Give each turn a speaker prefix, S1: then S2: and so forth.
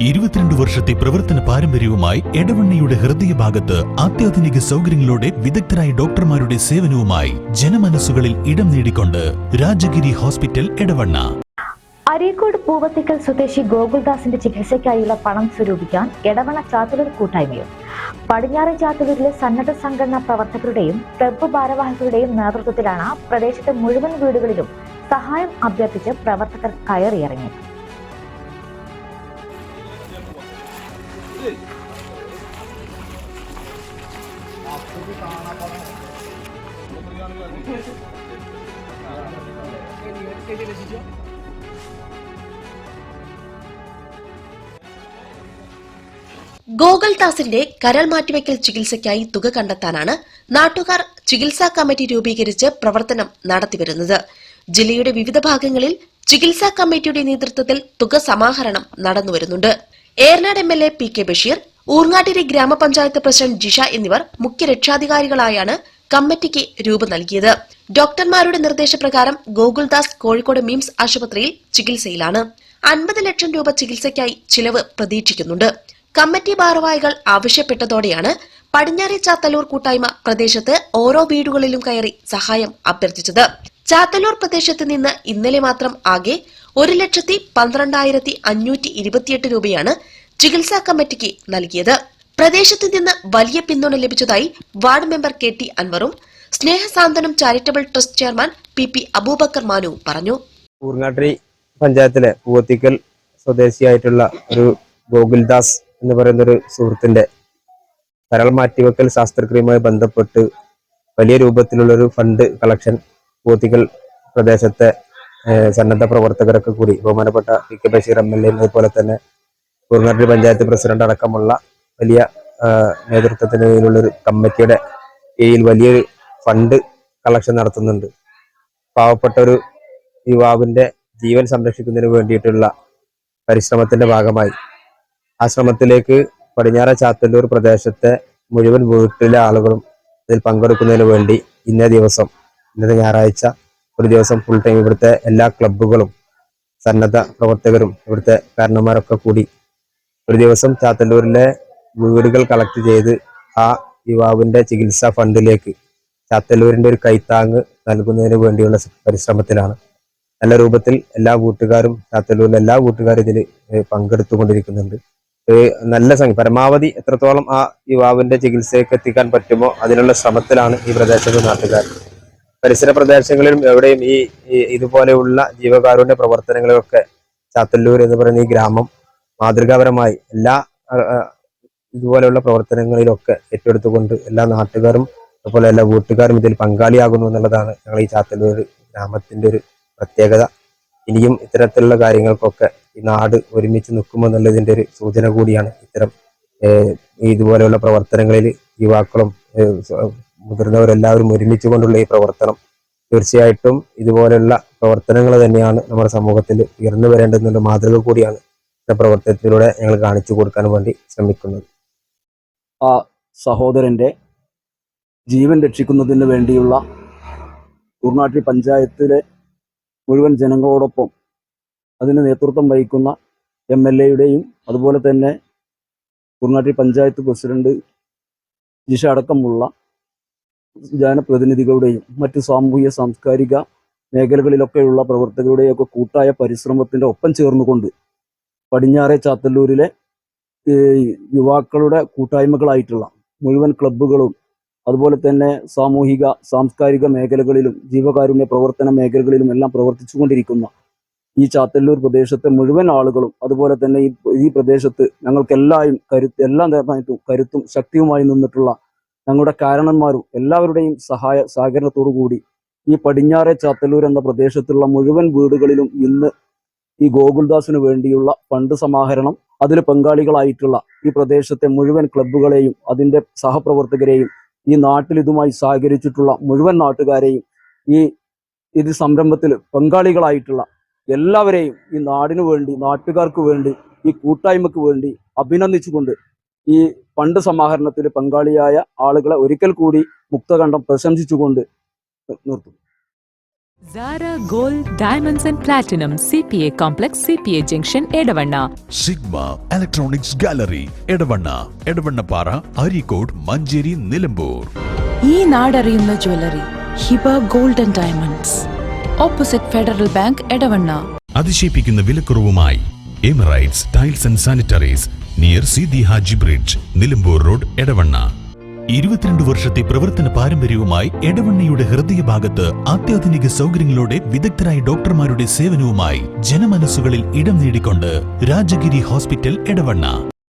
S1: ഇരുപത്തിരണ്ട് വർഷത്തെ പ്രവർത്തന പാരമ്പര്യവുമായി എടവണ്ണയുടെ ഹൃദയഭാഗത്ത് അത്യാധുനിക സൗകര്യങ്ങളോടെ വിദഗ്ധരായ ഡോക്ടർമാരുടെ സേവനവുമായി ജനമനസ്സുകളിൽ ഇടം നേടിക്കൊണ്ട് രാജഗിരി ഹോസ്പിറ്റൽ എടവണ്ണ.
S2: അരീക്കോട് പൂവത്തിക്കൽ സ്വദേശി ഗോകുൽദാസിന്റെ ചികിത്സയ്ക്കായുള്ള പണം സ്വരൂപിക്കാൻ എടവണ ചാത്തലൂർ കൂട്ടായ്മയും. പടിഞ്ഞാറൻ ചാത്തലൂരിലെ സന്നദ്ധ സംഘടനാ പ്രവർത്തകരുടെയും ക്ലബ്ബ് ഭാരവാഹികളുടെയും നേതൃത്വത്തിലാണ് പ്രദേശത്തെ മുഴുവൻ വീടുകളിലും സഹായം അഭ്യർത്ഥിച്ച് പ്രവർത്തകർ
S3: ഗോകുൽദാസിന്റെ കരൾ മാറ്റിവെക്കൽ ചികിത്സയ്ക്കായി തുക കണ്ടെത്താനാണ് നാട്ടുകാർ ചികിത്സാ കമ്മിറ്റി രൂപീകരിച്ച് പ്രവർത്തനം നടത്തിവരുന്നത്. ജില്ലയുടെ വിവിധ ഭാഗങ്ങളിൽ ചികിത്സാ കമ്മിറ്റിയുടെ നേതൃത്വത്തിൽ തുക സമാഹരണം നടന്നുവരുന്നുണ്ട്. Eranad M L A P K Basheer Urangattiri ഗ്രാമപഞ്ചായത്ത് പ്രസിഡന്റ് ജിഷ എന്നിവർ മുഖ്യ രക്ഷാധികാരികളായാണ് കമ്മിറ്റിക്ക് രൂപം നൽകിയത്. ഡോക്ടർമാരുടെ നിർദ്ദേശപ്രകാരം ഗോകുൽദാസ് കോഴിക്കോട് മിംസ് ആശുപത്രിയിൽ ചികിത്സയിലാണ്. അൻപത് ലക്ഷം രൂപ ചികിത്സയ്ക്കായി ചിലവ് പ്രതീക്ഷിക്കുന്നുണ്ട്. കമ്മിറ്റി ഭാരവാഹികൾ ആവശ്യപ്പെട്ടതോടെയാണ് പടിഞ്ഞാറെ ചാത്തല്ലൂർ കൂട്ടായ്മ പ്രദേശത്ത് ഓരോ വീടുകളിലും കയറി സഹായം അഭ്യർത്ഥിച്ചത്. ചാത്തല്ലൂർ പ്രദേശത്ത് നിന്ന് ഇന്നലെ മാത്രം ആകെ ഒരു ലക്ഷത്തി പന്ത്രണ്ടായിരത്തി അഞ്ഞൂറ്റി ഇരുപത്തിയെട്ട് രൂപയാണ് ചികിത്സാ കമ്മിറ്റിക്ക് നൽകിയത്. പ്രദേശത്ത് നിന്ന് വലിയ പിന്തുണ ലഭിച്ചതായി വാർഡ് മെമ്പർ കെ ടി അൻവറും സ്നേഹസാന്ത്വനം charitable trust chairman P P Abubakar Manu പറഞ്ഞു.
S4: ഊർങ്ങാട്ടി പഞ്ചായത്തിലെ പൂവത്തിക്കൽ സ്വദേശിയായിട്ടുള്ള ഒരു ഗോകുൽദാസ് എന്ന് പറയുന്ന ഒരു സുഹൃത്തിന്റെ കരൾ മാറ്റിവെക്കൽ ശാസ്ത്രക്രിയയുമായി ബന്ധപ്പെട്ട് വലിയ രൂപത്തിലുള്ള ഒരു ഫണ്ട് കളക്ഷൻ പൂവത്തിക്കൽ പ്രദേശത്തെ സന്നദ്ധ പ്രവർത്തകരൊക്കെ കൂടി ബഹുമാനപ്പെട്ട P K Basheer M L A അതുപോലെ തന്നെ ഊർങ്ങാട്ടിരി പഞ്ചായത്ത് പ്രസിഡന്റ് അടക്കമുള്ള വലിയ നേതൃത്വത്തിന് കീഴിലുള്ളൊരു കമ്മിറ്റിയുടെ കീഴിൽ വലിയൊരു ഫണ്ട് കളക്ഷൻ നടത്തുന്നുണ്ട്. പാവപ്പെട്ട ഒരു യുവാവിന്റെ ജീവൻ സംരക്ഷിക്കുന്നതിന് വേണ്ടിയിട്ടുള്ള പരിശ്രമത്തിന്റെ ഭാഗമായി. ആശ്രമത്തിലേക്ക് ശ്രമത്തിലേക്ക് പടിഞ്ഞാറ ചാത്തല്ലൂർ പ്രദേശത്തെ മുഴുവൻ വീട്ടിലെ ആളുകളും ഇതിൽ പങ്കെടുക്കുന്നതിന് വേണ്ടി ഇന്നേ ദിവസം ഇന്നത്തെ ഞായറാഴ്ച ഒരു ദിവസം ഫുൾ ടൈം ഇവിടുത്തെ എല്ലാ ക്ലബ്ബുകളും സന്നദ്ധ പ്രവർത്തകരും ഇവിടുത്തെ കാരണന്മാരൊക്കെ കൂടി ഒരു ദിവസം ചാത്തല്ലൂരിലെ വീടുകൾ കളക്ട് ചെയ്ത് ആ യുവാവിന്റെ ചികിത്സാ ഫണ്ടിലേക്ക് ചാത്തല്ലൂരിന്റെ ഒരു കൈത്താങ് നൽകുന്നതിന് വേണ്ടിയുള്ള പരിശ്രമത്തിലാണ്. നല്ല രൂപത്തിൽ എല്ലാ വീട്ടുകാരും ചാത്തല്ലൂരിലെ എല്ലാ വീട്ടുകാരും ഇതിൽ പങ്കെടുത്തുകൊണ്ടിരിക്കുന്നുണ്ട്. നല്ല സംഖ്യ പരമാവധി എത്രത്തോളം ആ യുവാവിന്റെ ചികിത്സയ്ക്ക് എത്തിക്കാൻ പറ്റുമോ അതിനുള്ള ശ്രമത്തിലാണ് ഈ പ്രദേശത്തെ നാട്ടുകാർ. പരിസര പ്രദേശങ്ങളിലും എവിടെയും ഈ ഇതുപോലെയുള്ള ജീവകാരുണ്യ പ്രവർത്തനങ്ങളൊക്കെ ചാത്തല്ലൂർ എന്ന് പറയുന്ന ഈ ഗ്രാമം മാതൃകാപരമായി എല്ലാ ഇതുപോലെയുള്ള പ്രവർത്തനങ്ങളിലൊക്കെ ഏറ്റെടുത്തുകൊണ്ട് എല്ലാ നാട്ടുകാരും അതുപോലെ എല്ലാ വീട്ടുകാരും ഇതിൽ പങ്കാളിയാകുന്നു എന്നുള്ളതാണ് ഞങ്ങൾ ഈ ചാത്തല്ലൂർ ഗ്രാമത്തിന്റെ ഒരു പ്രത്യേകത. ഇനിയും ഇത്തരത്തിലുള്ള കാര്യങ്ങൾക്കൊക്കെ ഈ നാട് ഒരുമിച്ച് നിൽക്കുമെന്നുള്ളതിന്റെ ഒരു സൂചന കൂടിയാണ് ഇത്തരം ഇതുപോലെയുള്ള പ്രവർത്തനങ്ങളിൽ യുവാക്കളും മുതിർന്നവരെല്ലാവരും ഒരുമിച്ച് കൊണ്ടുള്ള ഈ പ്രവർത്തനം തീർച്ചയായിട്ടും ഇതുപോലെയുള്ള പ്രവർത്തനങ്ങൾ തന്നെയാണ് നമ്മുടെ സമൂഹത്തിൽ ഉയർന്നു വരേണ്ടുന്ന മാതൃക കൂടിയാണ് പ്രവർത്തനത്തിലൂടെ ഞങ്ങൾ കാണിച്ചു കൊടുക്കാൻ വേണ്ടി ശ്രമിക്കുന്നത്.
S5: ആ സഹോദരന്റെ ജീവൻ രക്ഷിക്കുന്നതിന് വേണ്ടിയുള്ള കുർണാട്ടി പഞ്ചായത്തിലെ മുഴുവൻ ജനങ്ങളോടൊപ്പം അതിന് നേതൃത്വം വഹിക്കുന്ന എം എൽ എയുടെയും അതുപോലെ തന്നെ കുർണാട്ടി പഞ്ചായത്ത് പ്രസിഡന്റ് ജിഷ അടക്കമുള്ള ജനപ്രതിനിധികളുടെയും മറ്റ് സാമൂഹ്യ സാംസ്കാരിക മേഖലകളിലൊക്കെയുള്ള പ്രവർത്തകരുടെയൊക്കെ കൂട്ടായ പരിശ്രമത്തിന്റെ ഒപ്പം ചേർന്നുകൊണ്ട് പടിഞ്ഞാറെ ചാത്തല്ലൂരിലെ യുവാക്കളുടെ കൂട്ടായ്മകളായിട്ടുള്ള മുഴുവൻ ക്ലബ്ബുകളും അതുപോലെ തന്നെ സാമൂഹിക സാംസ്കാരിക മേഖലകളിലും ജീവകാരുണ്യ പ്രവർത്തന മേഖലകളിലും എല്ലാം പ്രവർത്തിച്ചുകൊണ്ടിരിക്കുന്ന ഈ ചാത്തല്ലൂർ പ്രദേശത്തെ മുഴുവൻ ആളുകളും അതുപോലെ തന്നെ ഈ ഈ പ്രദേശത്ത് ഞങ്ങൾക്കെല്ലായും കരുത്ത് എല്ലാ നേരമായിട്ടും കരുത്തും ശക്തിയുമായി നിന്നിട്ടുള്ള ഞങ്ങളുടെ കാരണന്മാരും എല്ലാവരുടെയും സഹായ സഹകരണത്തോടു കൂടി ഈ പടിഞ്ഞാറെ ചാത്തല്ലൂർ എന്ന പ്രദേശത്തുള്ള മുഴുവൻ വീടുകളിലും ഇന്ന് ഈ ഗോകുൽദാസിന് വേണ്ടിയുള്ള ഫണ്ട് സമാഹരണം അതിൽ പങ്കാളികളായിട്ടുള്ള ഈ പ്രദേശത്തെ മുഴുവൻ ക്ലബ്ബുകളെയും അതിന്റെ സഹപ്രവർത്തകരെയും ഈ നാട്ടിൽ ഇതുമായി സഹകരിച്ചിട്ടുള്ള മുഴുവൻ നാട്ടുകാരെയും ഈ ഇത് സംരംഭത്തിൽ പങ്കാളികളായിട്ടുള്ള എല്ലാവരെയും ഈ നാടിനു വേണ്ടി നാട്ടുകാർക്ക് വേണ്ടി ഈ കൂട്ടായ്മക്ക് വേണ്ടി അഭിനന്ദിച്ചുകൊണ്ട് ഈ പണ്ട് സമാഹരണത്തിൽ പങ്കാളിയായ ആളുകളെ ഒരിക്കൽ കൂടി മുക്തകണ്ഠം പ്രശംസിച്ചുകൊണ്ട് നിർത്തും
S6: Sara gold diamonds and platinum C P A complex C P A junction Edavanna
S1: Sigma electronics gallery Edavanna Edavannappara Areekode Manjeri Nilambur
S7: ഈ നാടറിയുന്ന jewellery Hiba golden diamonds opposite Federal bank Edavanna
S1: അതിശയിപ്പിക്കുന്ന വിലക്കുറവുമായി Emirates tiles and sanitaries near Sidi Haji bridge Nilambur road Edavanna ഇരുപത്തിരണ്ട് വർഷത്തെ പ്രവർത്തന പാരമ്പര്യവുമായി എടവണ്ണയുടെ ഹൃദയഭാഗത്ത് അത്യാധുനിക സൗകര്യങ്ങളോടെ വിദഗ്ധരായ ഡോക്ടർമാരുടെ സേവനവുമായി ജനമനസ്സുകളിൽ ഇടം നേടിക്കൊണ്ട് രാജഗിരി ഹോസ്പിറ്റൽ എടവണ്ണ.